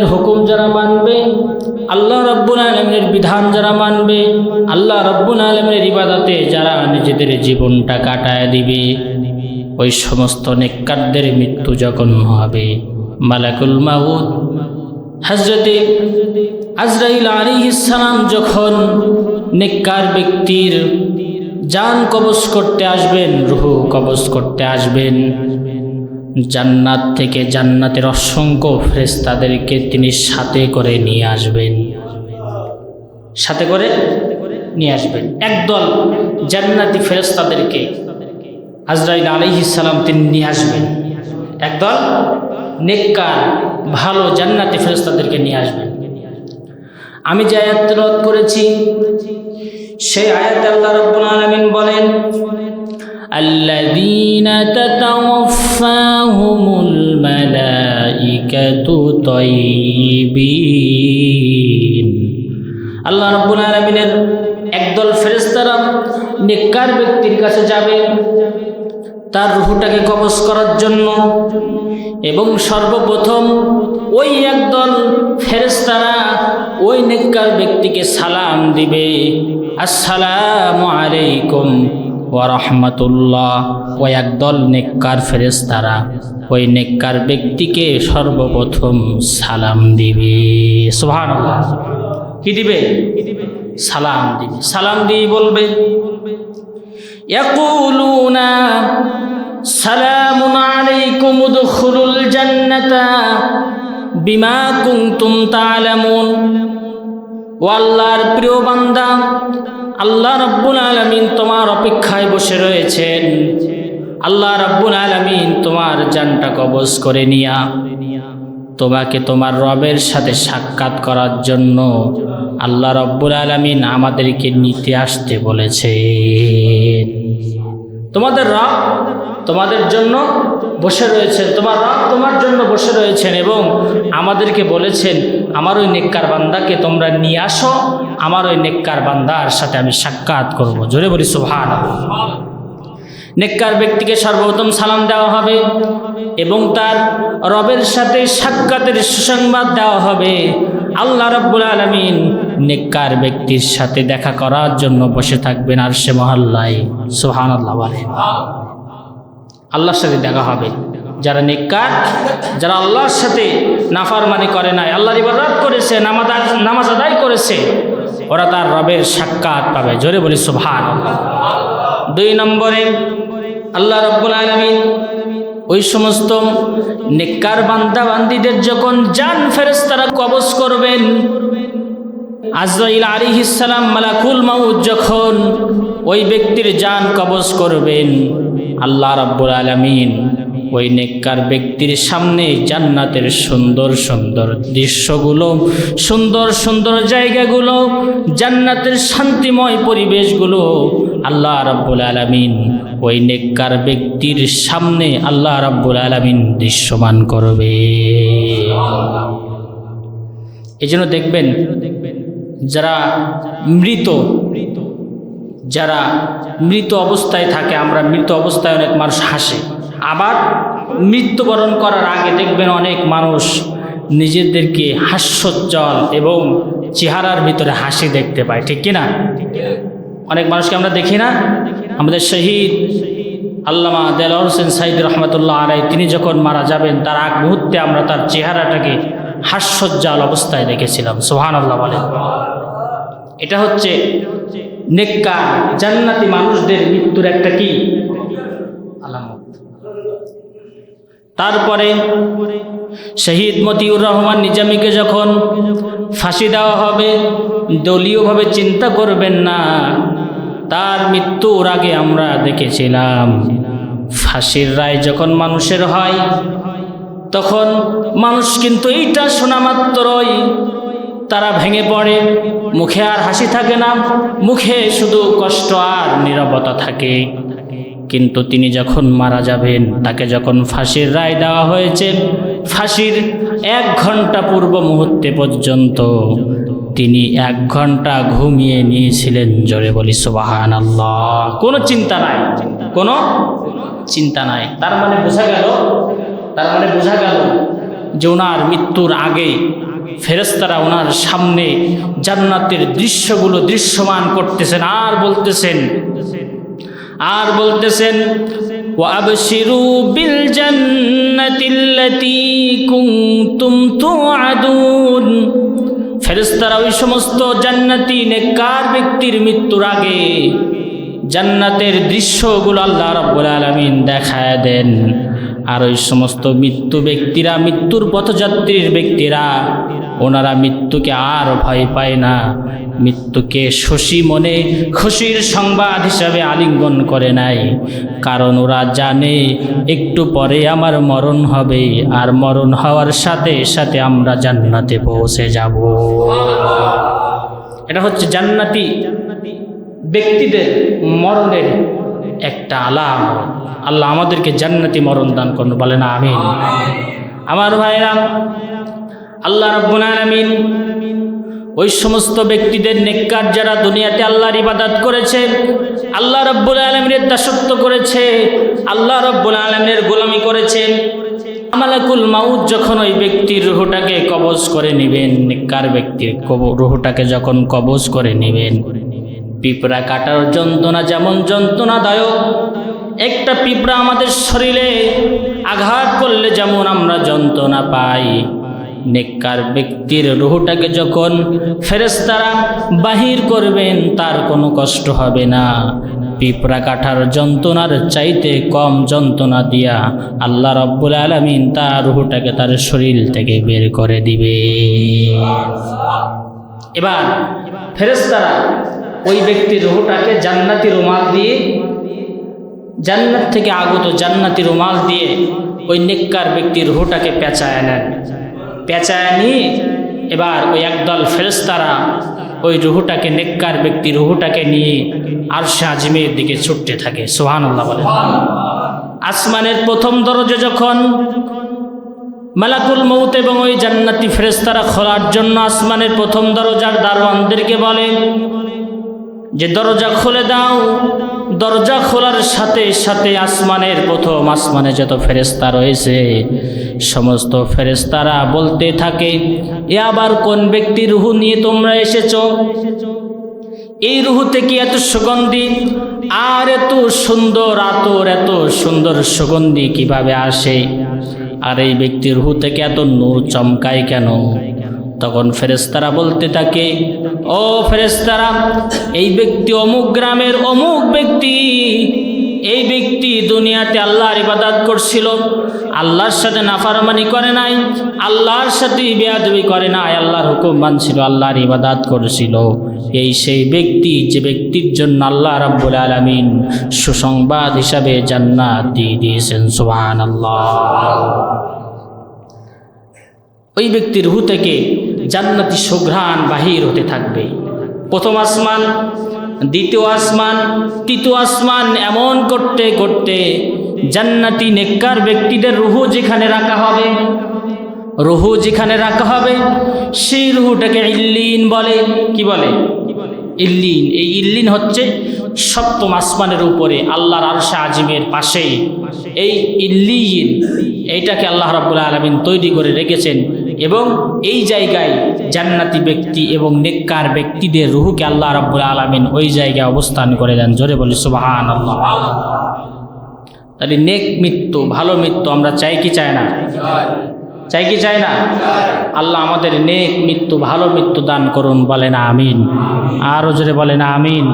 আলমিনের হুকুম যারা মানবে, আল্লাহ রব্বুল আলমিনের বিধান যারা মানবে, আল্লাহ রব্বুল আলমিনের ইবাদতে যারা নিজেদের জীবনটা কাটায় দিবে, ওই সমস্ত নেককারদের মৃত্যু যখন হবে। মালাকুল মাহুদ হজরতে আজরাইল আলী ইসালাম যখন নেককার ব্যক্তির যান কবজ করতে আসবেন, রুহু কবজ করতে আসবেন জান্নাত থেকে জান্নাতের অসংখ্য ফেরেস্তাদেরকে তিনি সাথে করে নিয়ে আসবেন। সাথে করে নিয়ে আসবেন। একদল জান্নাতি ফেরেস্তাদেরকে আজরাইল আলহিসাল্লাম তিনি নিয়ে আসবেন। একদল নেককার, ভালো জান্নাতি ফেরেস্তাদেরকে নিয়ে আসবেন। আমি যে আয়াত তেলত করেছি, সেই আয়াত আল্লাহ রব্বুল আলমিন বলেন আল্লাহ মালাইকাতু তৈবিন আল্লাহ রাব্বুল আলামিনের একদল ফেরেশতারা নেককার ব্যক্তির কাছে যাবে। তার রুহটাকে কবজ করার জন্য। এবং সর্বপ্রথম ওই একদল ফেরেশতারা ওই নেককার ব্যক্তিকে সালাম দিবে। আসসালামু আলাইকুম। ওয়ারহমাতুল্লাহ ও একদল নেককার ফেরেস্তারা ওই নেককার ব্যক্তিকে সর্বপ্রথম সালাম দিবে। সোহান কি দিবে? সালাম দিবে। সালাম দিয়ে বলবে, ইয়াকুলুনা সালামুন আলাইকুম, উদখুলুল জান্নাতা বিমা কুনতুম তালামুন ও প্রিয় বান্দা আল্লাহ রব্বুল আলমিন তোমার অপেক্ষায় বসে রয়েছেন। আল্লাহ রব্বুল আলমিন তোমার জানটা কবজ করে নিয়া, তোমাকে তোমার রবের সাথে সাক্ষাৎ করার জন্য আল্লাহ রব্বুল আলমিন আমাদেরকে নিতে আসতে বলেছেন। তোমাদের রব তোমাদের জন্য বসে রয়েছেন, তোমার রব তোমার জন্য বসে রয়েছেন এবং আমাদেরকে বলেছেন, আমার ওই নেককার বান্দাকে তোমরা নিয়ে আসো, আমার ওই নেককার বান্দার সাথে আমি সাক্ষাৎ করব। জোরে বলি সুভান নেককার ব্যক্তিকে সর্বপ্রথম সালাম দেওয়া হবে এবং তার রবের সাথে সাক্ষাতের সুসংবাদ দেওয়া হবে। আল্লাহ রব্বুল আলমিন নেককার ব্যক্তির সাথে দেখা করার জন্য বসে থাকবেন আর সে মহল্লায়। সোহান আল্লাহ আল্লাহর সাথে দেখা হবে। যারা নেককার, যারা আল্লাহর সাথে নাফারমানি করে নাই, আল্লাহর ইবাদত করেছে, নামাজ আদায় করেছে, ওরা তার রবের সাক্ষাৎ পাবে। জোরে বলি সুভান দুই নম্বরে, আল্লাহ রব্বুল আলমিন ওই সমস্ত নেককার বান্দা বান্দিদের যখন জান ফেরেস্তারা কবজ করবেন, আজরাইল আলী ইসালাম মালাকুল মাউদ যখন ওই ব্যক্তির জান কবজ করবেন আল্লাহ রব্বুল আলমিন ওই নেককার ব্যক্তির সামনে জান্নাতের সুন্দর সুন্দর দৃশ্যগুলো, সুন্দর সুন্দর জায়গাগুলো, জান্নাতের শান্তিময় পরিবেশগুলো আল্লাহ রাব্বুল আলমিন ওই নেককার ব্যক্তির সামনে আল্লাহ রাব্বুল আলমিন দৃশ্যমান করবে। এই জন্য দেখবেন, যারা মৃত যারা মৃত অবস্থায় থাকে, আমরা মৃত অবস্থায় অনেক মানুষ হাসে। আবার মৃত্যুবরণ করার আগে দেখবেন অনেক মানুষ নিজেদেরকে হাস্যোজ্জ্বল এবং চেহারার ভিতরে হাসি দেখতে পায়, ঠিক কিনা? অনেক মানুষকে আমরা দেখি না? আমাদের শহীদ আল্লামা দেল হোসেন সাইদ রহমতুল্লাহ আলাই তিনি যখন মারা যাবেন, তার আগ মুহূর্তে আমরা তার চেহারাটাকে হাস্যোজ্জ্বল অবস্থায় দেখেছিলাম সোহান আল্লাহ বলেন। এটা হচ্ছে নেককা জান্নাতি মানুষদের মৃত্যুর একটা কি? আলামত। তারপরে শহীদ মতিউর রহমান নিজামীকে যখন ফাঁসি দেওয়া হবে, দলীয়ভাবে চিন্তা করবেন না, তার মৃত্যুর আগে আমরা দেখেছিলাম, ফাঁসির রায় যখন মানুষের হয়, তখন মানুষ কিন্তু এইটা শোনা মাত্রই তারা ভেঙে পড়ে। মুখে আর হাসি থাকে না, মুখে শুধু কষ্ট আর নীরবতা থাকে। কিন্তু তিনি যখন মারা যাবেন, তাকে যখন ফাঁসির রায় দেওয়া হয়েছে, ফাঁসির এক ঘণ্টা পূর্ব মুহূর্তে পর্যন্ত তিনি এক ঘণ্টা ঘুমিয়ে নিয়েছিলেন জোরে বলি সুবাহান আল্লাহ কোনো চিন্তা নাই, কোনো চিন্তা নাই। তার মানে বোঝা গেল, তার মানে বোঝা গেল যে ওনার মৃত্যুর আগে ফেরেস্তারা ওনার সামনে জান্নাতের দৃশ্যগুলো দৃশ্যমান করতেছেন আর বলতেছেন আর বলতেছেন وأبشروا بالجنة التي كنتم توعدون ফেরেস্তারা ওই সমস্ত জান্নাতি নেককার ব্যক্তির মৃত্যুর আগে জান্নাতের দৃশ্যগুলো আল্লাহ রাব্বুল আলামিন দেখায় দেন আর ওই সমস্ত মৃত্যু ব্যক্তিরা, মৃত্যুর পথযাত্রীর ব্যক্তিরা, ওনারা মৃত্যুকে আর ভয় পায় না। মৃত্যুকে শশী মনে খুশির সংবাদ হিসাবে আলিঙ্গন করে নাই কারণ ওরা জানে একটু পরে আমার মরণ হবে আর মরণ হওয়ার সাথে সাথে আমরা জান্নাতে পৌঁছে যাব। এটা হচ্ছে জান্নাতি ব্যক্তিদের মরণের একটা আলাম। আল্লাহ আমাদেরকে জান্নাতি মরণ দান করুন, বলেন আমিন। আমার ভাইরা আল্লাহ রব্বুল আলামিন ওই সমস্ত ব্যক্তিদের, নেককার যারা দুনিয়াতে আল্লাহর ইবাদত করেছে, আল্লাহ রব্বুল আলমিনের দাসত্ব করেছে, আল্লাহ রব্বুল আলমিনের গোলামি করেছে। আমালাকুল মাউদ যখন ওই ব্যক্তির রুহটাকে কবজ করে নেবেন, নেককার ব্যক্তির রুহটাকে যখন কবজ করে নেবেন পিঁপড়া কাটার যন্ত্রণা যেমন যন্ত্রণাদায়ক, একটা পিঁপড়া আমাদের শরীরে আঘাত করলে যেমন আমরা যন্ত্রণা পাই। নেককার ব্যক্তির রুহটাকে যখন ফেরেস্তারা বাহির করবেন, তার কোনো কষ্ট হবে না। পিঁপড়া কাঠার যন্ত্রণার চাইতে কম যন্ত্রণা দিয়া আল্লাহ রব্বুল আলমিন তার রুহটাকে তার শরীর থেকে বের করে দিবে এবার ফেরেস্তারা ওই ব্যক্তির রুহটাকে জান্নাতি রুমাল দিয়ে, জান্নাত থেকে আগত জান্নাতি রুমাল দিয়ে ওই নেককার ব্যক্তির রুহটাকে পেঁচায় নেন। পেঁচায় নিয়ে এবার ওই একদল ফেরেস্তারা ওই রুহুটাকে, নেককার ব্যক্তি রুহুটাকে নিয়ে আরশে আজমের দিকে ছুটতে থাকে। সোহান আল্লাহ বলে আসমানের প্রথম দরজা যখন মালাকুল মৌত এবং ওই জান্নাতি ফেরেস্তারা খোলার জন্য আসমানের প্রথম দরজার দারোয়ানদেরকে বলে যে দরজা খুলে দাও, দরজা খোলার সাথে সাথে আসমানের প্রথম আসমানে যত ফেরেস্তা রয়েছে, সমস্ত ফেরেস্তারা বলতে থাকে, এ আবার কোন ব্যক্তি রুহু নিয়ে তোমরা এসেছ? এই রুহু থেকে এত সুগন্ধি, আর এত সুন্দর আতর, এত সুন্দর সুগন্ধি কীভাবে আসে? আর এই ব্যক্তির রুহু থেকে এত নূর চমকায় কেন? তখন ফেরেস্তারা বলতে থাকে ও ফেরেস্তারা এই ব্যক্তি অমুক গ্রামের অমুক ব্যক্তি, এই ব্যক্তি দুনিয়াতে আল্লাহর ইবাদাত করছিল, আল্লাহর সাথে নাফারমানি করে নাই, আল্লাহর সাথে বেয়াদবি করে নাই, আল্লাহর হুকুম মানছিল, আল্লাহর ইবাদাত করেছিল। এই সেই ব্যক্তি, যে ব্যক্তির জন্য আল্লাহ রাব্বুল আলামিন সুসংবাদ হিসাবে জান্নাত দিয়ে দিয়েছেন, সুবহানাল্লাহ। ওই ব্যক্তির হু থেকে জান্নাতি সুঘ্রাণ বাহির হতে থাকবে। প্রথম আসমান, দ্বিতীয় আসমান, তৃতীয় আসমান, এমন করতে করতে জান্নাতি নেককার ব্যক্তিদের রুহু যেখানে রাখা হবে, রুহু যেখানে রাখা হবে, সেই রুহুটাকে ইল্লিন বলে। কি বলে? ইল্লিন। এই ইল্লিন হচ্ছে সপ্তম আসমানের উপরে, আল্লাহর আরশা আজিমের পাশেই। এই ইল্লিন, এইটাকে আল্লাহ রাব্বুল আলমিন তৈরি করে রেখেছেন। এবং এই জায়গায় জান্নাতি ব্যক্তি এবং নেককার ব্যক্তিদের রুহুকে আল্লাহ রাব্বুল আলমিন ওই জায়গায় অবস্থান করে দেন। জোরে বলি সুবাহান আল্লাহ তাহলে নেক মৃত্যু, ভালো মৃত্যু আমরা চাই কি চাই না? চাই কি চাই না? আল্লাহ আমাদের নেক মৃত্যু, ভালো মৃত্যু দান করুন বলে না আমিন। আরও জোরে বলে না আমিন।